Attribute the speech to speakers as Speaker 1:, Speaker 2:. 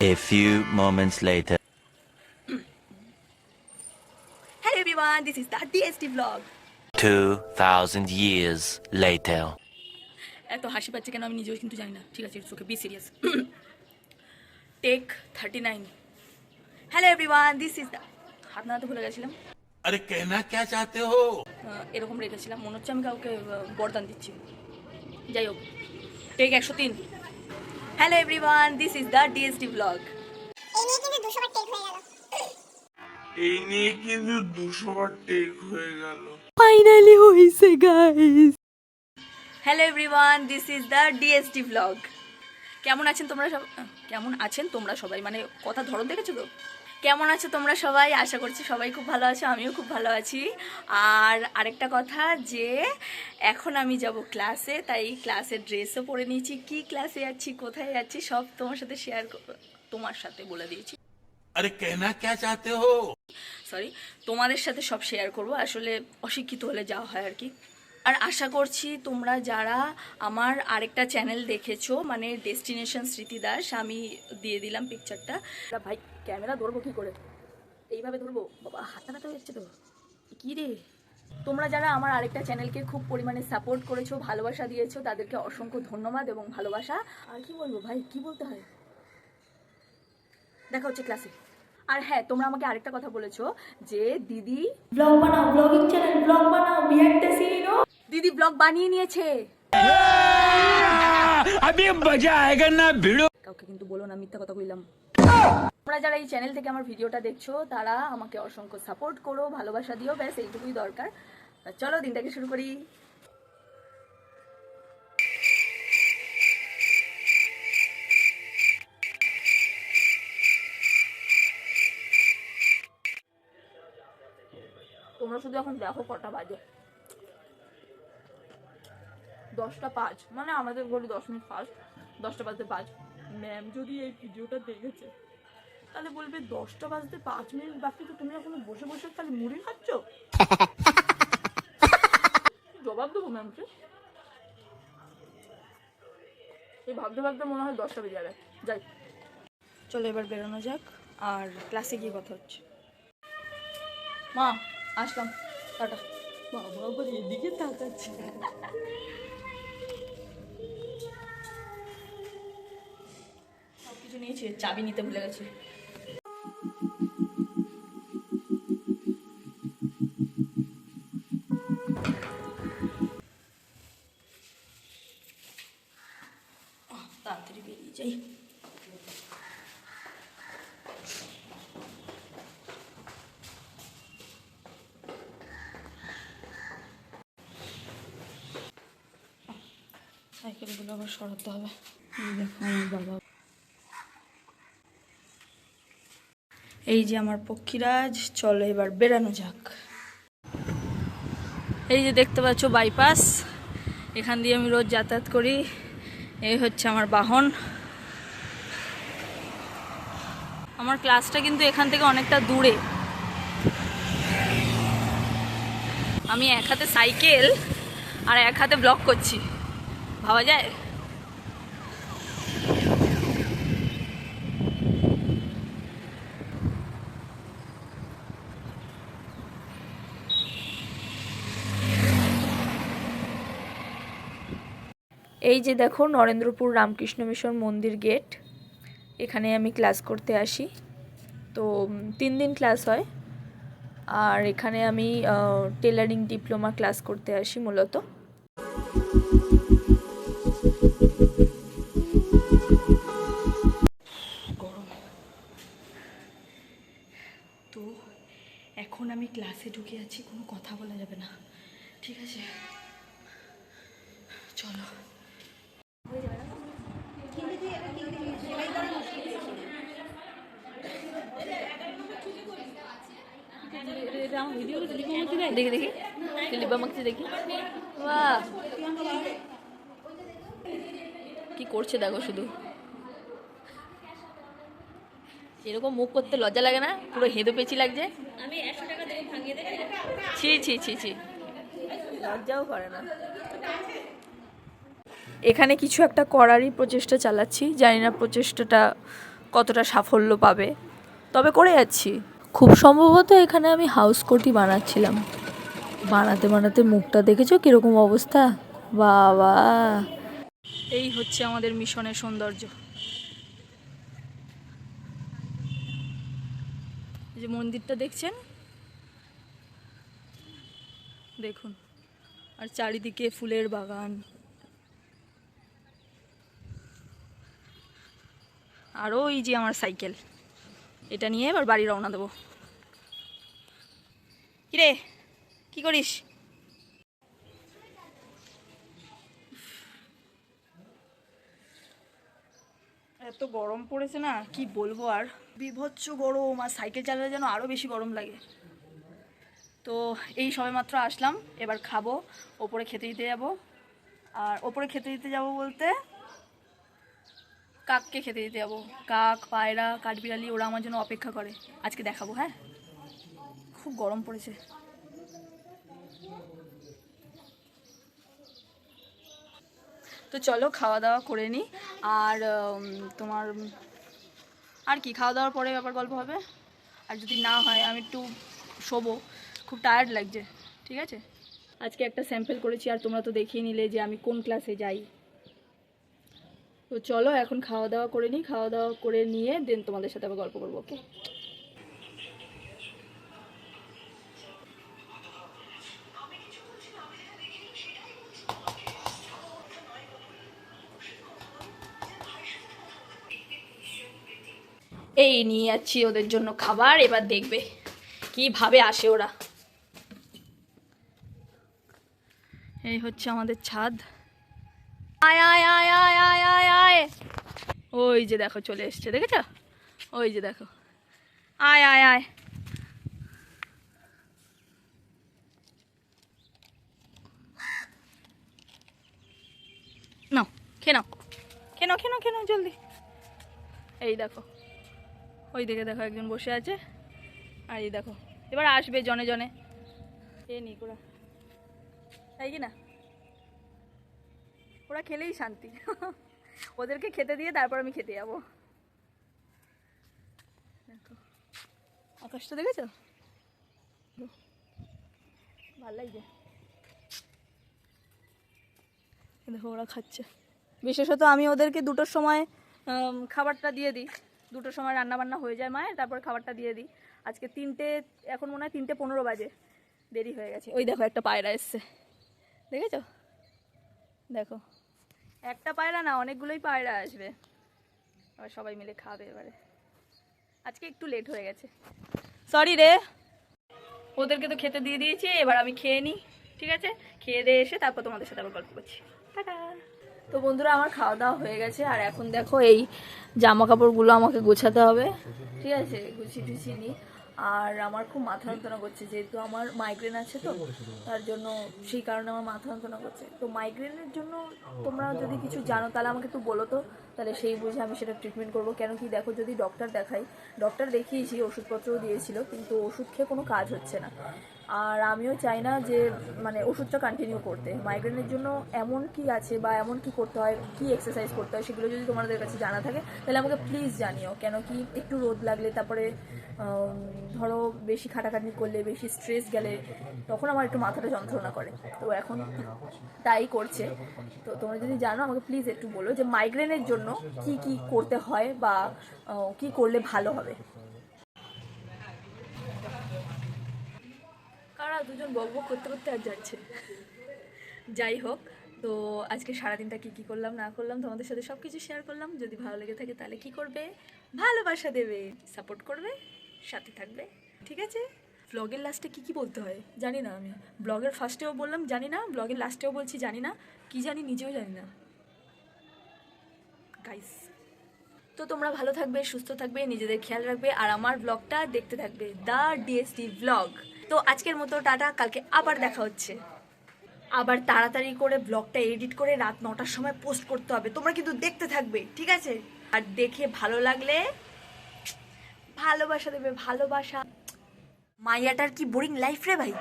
Speaker 1: A few moments later.
Speaker 2: Hello everyone, this is the DST vlog.
Speaker 1: 2000 years later.
Speaker 2: এত হাসি পাচ্ছে কেন আমি নিজেও কিন্তু জানি না। ঠিক আছে it's okay be serious take 39 hello everyone this is the হাত না তো ভুলে গেছিলাম।
Speaker 3: আরে কেনা কে চাতে
Speaker 2: হো? এরকম রেখেছিলাম। মনে হচ্ছে আমি কাউকে বরদান দিচ্ছি। যাই হোক টেক একশো তিন। Hello everyone this is the DST vlog
Speaker 4: এই নিয়ে কিন্তু দুশো বার টেক হয়ে গেল।
Speaker 2: ফাইনালি হয়েছে guys hello everyone this is the DST vlog কেমন আছেন তোমরা সব কেমন আছেন তোমরা সবাই? মানে কথা ধরন দেখেছ তো? কেমন আছো তোমরা সবাই? আশা করছি সবাই খুব ভালো আছো আমিও খুব ভালো আছি। আর আরেকটা কথা যে এখন আমি যাব ক্লাসে তাই ক্লাসের ড্রেসও পরে নিয়েছি। কি ক্লাসে যাচ্ছি কোথায় যাচ্ছি সব তোমার সাথে শেয়ার তোমার সাথে বলে দিয়েছি।
Speaker 3: আরে কেনা কে চাতে হো?
Speaker 2: সরি তোমাদের সাথে সব শেয়ার করব। আসলে অশিক্ষিত হলে যাওয়া হয় আর কি। আর আশা করছি তোমরা যারা আমার আরেকটা চ্যানেল দেখেছ মানে ডেস্টিনেশন স্মৃতি দাস আমি দিয়ে দিলাম পিকচারটা ভাই ক্যামেরা ধরবো কি করে? এইভাবে ধরবো? বাবা হাতে ব্যথা হয়ে যাচ্ছে তো। কী রে? তোমরা যারা আমার আরেকটা চ্যানেলকে খুব পরিমাণে সাপোর্ট করেছ ভালোবাসা দিয়েছ তাদেরকে অসংখ্য ধন্যবাদ এবং ভালোবাসা। আর কি বলব ভাই কি বলতে হয়? দেখা হচ্ছে ক্লাসে আর হ্যাঁ তোমরা আমাকে আরেকটা কথা বলেছ যে দিদি ব্লগ বানাও ব্লগিং চ্যানেল ব্লগ বানাও সিন দিদি ব্লগ বানিয়ে নিয়েছে।
Speaker 3: আমি মজা আয়েগা না ভিডিও
Speaker 2: কাউকে কিন্তু বলো না মিথ্যা কথা কইলাম। তোমরা যারা এই চ্যানেল থেকে আমার ভিডিওটা দেখছ তারা আমাকে অসংখ্য সাপোর্ট করো ভালোবাসা দিও ব্যাস এইটুকুই দরকার। চলো দিনটাকে শুরু করি। তোমরা শুধু এখন দেখো কটা বাজে। দশটা পাঁচ মানে আমাদের ঘড়ি দশ মিনিট ফার্স্ট দশটা বাজতে পাঁচ। ম্যাম যদি এই ভিডিওটা দেখেছে তাহলে বলবে দশটা বাজতে পাঁচ মিনিট বাকি তো তুমি এখন বসে বসে খালি মুড়ি খাচ্ছ? জবাব দেবো ম্যামকে এই ভাবতে ভাবতে মনে হয় দশটা বেজে যাবে। যাই। চলো এবার বেরোনো যাক আর ক্লাসে গিয়ে কথা হচ্ছে। মা আসলাম। টাটা। বাবা আবার এদিকে তাকাচ্ছে। নিয়েছি, চাবি নিতে ভুলে গেছি। তাড়াতাড়ি বেরিয়ে যাই। সাইকেলগুলো আবার সরাতে হবে। দেখো আমার বাবা। এই যে আমার পক্ষীরাজ, চলো এবার বেরানো যাক। এই যে দেখতে পাচ্ছ বাইপাস, এখান দিয়ে আমি রোজ যাতায়াত করি। এই হচ্ছে আমার বাহন। আমার ক্লাসটা কিন্তু এখান থেকে অনেকটা দূরে। আমি এক হাতে সাইকেল আর এক হাতে ব্লক করছি। ভাবা যায়? এই যে দেখো নরেন্দ্রপুর রামকৃষ্ণ মিশন মন্দির গেট, এখানে আমি ক্লাস করতে আসি। তো তিন দিন ক্লাস হয়। আর এখানে আমি টেলারিং ডিপ্লোমা ক্লাস করতে আসি মূলত। তো, এখন আমি ক্লাসে ঢুকে আছি, কোনো কথা বলা যাবে না। ঠিক আছে? চলো। দেখি দেখি। লিপা মাখছি দেখি। বাহ। কি করছে দেখো শুধু। এরকম মুখ করতে লজ্জা লাগে না? পুরো হেঁদো পেঁচি লাগছে। ছি ছি ছি ছি। লজ্জাও করে না। এখানে কিছু একটা করারই প্রচেষ্টা চালাচ্ছি। জানি না প্রচেষ্টাটা কতটা সাফল্য পাবে। তবে করে যাচ্ছি। খুব সম্ভবত এখানে আমি হাউস কোটি বানাচ্ছিলাম। বানাতে বানাতে মুখটা দেখেছ কীরকম অবস্থা? বাবা। এই হচ্ছে আমাদের মিশনের সৌন্দর্য। যে মন্দিরটা দেখছেন? দেখুন, আর চারিদিকে ফুলের বাগান। আর ওই যে আমার সাইকেল। এটা নিয়ে এবার বাড়ি রওনা দেবো। কিরে, কি করিস? এত গরম পড়েছে না, কি বলব আর? বিভৎস গরম আর সাইকেল চালালে যেন আরও বেশি গরম লাগে। তো এই সবেমাত্র আসলাম, এবার খাব, ওপরে খেতে দিতে যাব। আর ওপরে খেতে দিতে যাব বলতে কাককে খেতে দিতে যাব। কাক, পায়রা, কাঠবিড়ালি, ওরা আমার জন্য অপেক্ষা করে। আজকে দেখাবো হ্যাঁ? খুব গরম পড়েছে। তো চলো খাওয়া দাওয়া করে নিই আর তোমার, আর কি খাওয়া দাওয়ার পরে ব্যাপার গল্প হবে? আর যদি না হয়, আমি একটু শোবো। খুব টায়ার্ড লাগছে, ঠিক আছে? আজকে একটা স্যাম্পেল করেছি, আর তোমরা তো দেখিয়ে নিলে যে আমি কোন ক্লাসে যাই। তো চলো এখন খাওয়া দাওয়া করে নিই, খাওয়া দাওয়া করে নিয়ে দেন তোমাদের সাথে আবার গল্প করব ওকে এই নিয়ে যাচ্ছি ওদের জন্য খাবার, এবার দেখবে কীভাবে আসে ওরা। এই হচ্ছে আমাদের ছাদ। আয় আয় আয় আয় আয় আয় আয়। ওই যে দেখো, চলে এসছে, দেখেছ? ওই যে দেখো। আয় আয় আয়। নাও, খেয়ে নাও। খেয়ে নাও জলদি। এই দেখো, ওই দিকে দেখো একজন বসে আছে। আর এই দেখো, এবার আসবে জনে জনে। এ নি ওরা তাই কি না? ওরা খেলেই শান্তি। ওদেরকে খেতে দিয়ে তারপর আমি খেতে যাব। দেখো। আকাশটা দেখেছ? ভালো লাগছে। দেখো ওরা খাচ্ছে। বিশেষত আমি ওদেরকে দুটোর সময় খাবারটা দিয়ে দিই। দুটোর সময় রান্না বান্না হয়ে যায় মায়ের, তারপর খাবারটা দিয়ে দিই। আজকে তিনটে, এখন মনে হয় তিনটে পনেরো বাজে। দেরি হয়ে গেছে। ওই দেখো একটা পায়রা এসছে। দেখেছ? দেখো। একটা পায়রা না, অনেকগুলোই পায়রা আসবে। আবার সবাই মিলে খাবে এবারে। আজকে একটু লেট হয়ে গেছে। সরি রে। ওদেরকে তো খেতে দিয়ে দিয়েছি, এবার আমি খেয়ে নিই, ঠিক আছে? খেয়ে দিয়ে এসে তারপর তোমাদের সাথে আবার গল্প করছি। তো বন্ধুরা, আমার খাওয়া দাওয়া হয়ে গেছে, আর এখন দেখো এই জামা কাপড়গুলো আমাকে গোছাতে হবে। ঠিক আছে? গুছিয়ে টুছিয়ে নিই। আর আমার খুব মাথা যন্ত্রণা করছে, যেহেতু আমার মাইগ্রেন আছে তো, তার জন্য সেই কারণে আমার মাথা যন্ত্রণা করছে। তো মাইগ্রেনের জন্য তোমরা যদি কিছু জানো, তাহলে আমাকে একটু বলো তো, তাহলে সেই বুঝে আমি সেটা ট্রিটমেন্ট করব। কেন কি দেখো, যদি ডক্টর দেখাই ডক্টর দেখিয়েছি, ওষুধপত্রও দিয়েছিল, কিন্তু ওষুধ খেয়ে কোনো কাজ হচ্ছে না। আর আমিও চাই না যে মানে ওষুধটা কন্টিনিউ করতে। মাইগ্রেনের জন্য এমন কি আছে বা এমন কি করতে হয়, কি এক্সারসাইজ করতে হয়, সেগুলো যদি তোমাদের কাছে জানা থাকে, তাহলে আমাকে প্লিজ জানিও। কেন কি একটু রোদ লাগলে, তারপরে ধরো বেশি খাটাখাটনি করলে, বেশি স্ট্রেস গেলে, তখন আমার একটু মাথাটা যন্ত্রণা করে। তো এখন তাই করছে। তো তোমরা যদি জানো, আমাকে প্লিজ একটু বলো যে মাইগ্রেনের জন্য কি কি করতে হয় বা কি করলে ভালো হবে? কারা দুজন বক করতে করতে আর যাচ্ছে? যাই হোক, তো আজকে সারাদিনটা কী কী করলাম, না করলাম, তোমাদের সাথে সব কিছু শেয়ার করলাম। যদি ভালো লেগে থাকে তাহলে কি করবে? ভালোবাসা দেবে সাপোর্ট করবে। সাথে থাকবে। ঠিক আছে? ব্লগের লাস্টে কি কি বলতে হয়? জানি না আমি। ব্লগের ফার্স্টেও বললাম, জানি না। ব্লগের লাস্টেও বলছি, জানি না। কি জানি, নিজেও জানি না। গাইস তো তোমরা ভালো থাকবে, সুস্থ থাকবে, নিজেদের খেয়াল রাখবে, আর আমার ব্লগটা দেখতে থাকবে দ্য ডিএসটি ব্লগ তো আজকের মতো, টাটা। কালকে আবার দেখা হচ্ছে। আবার তাড়াতাড়ি করে ব্লগটা এডিট করে রাত নটার সময় পোস্ট করতে হবে। তোমরা কিন্তু দেখতে থাকবে, ঠিক আছে? আর দেখে ভালো লাগলে ভালোবাসা দেবে ভালোবাসা। মাইয়াটার কি বোরিং লাইফ রে ভাই?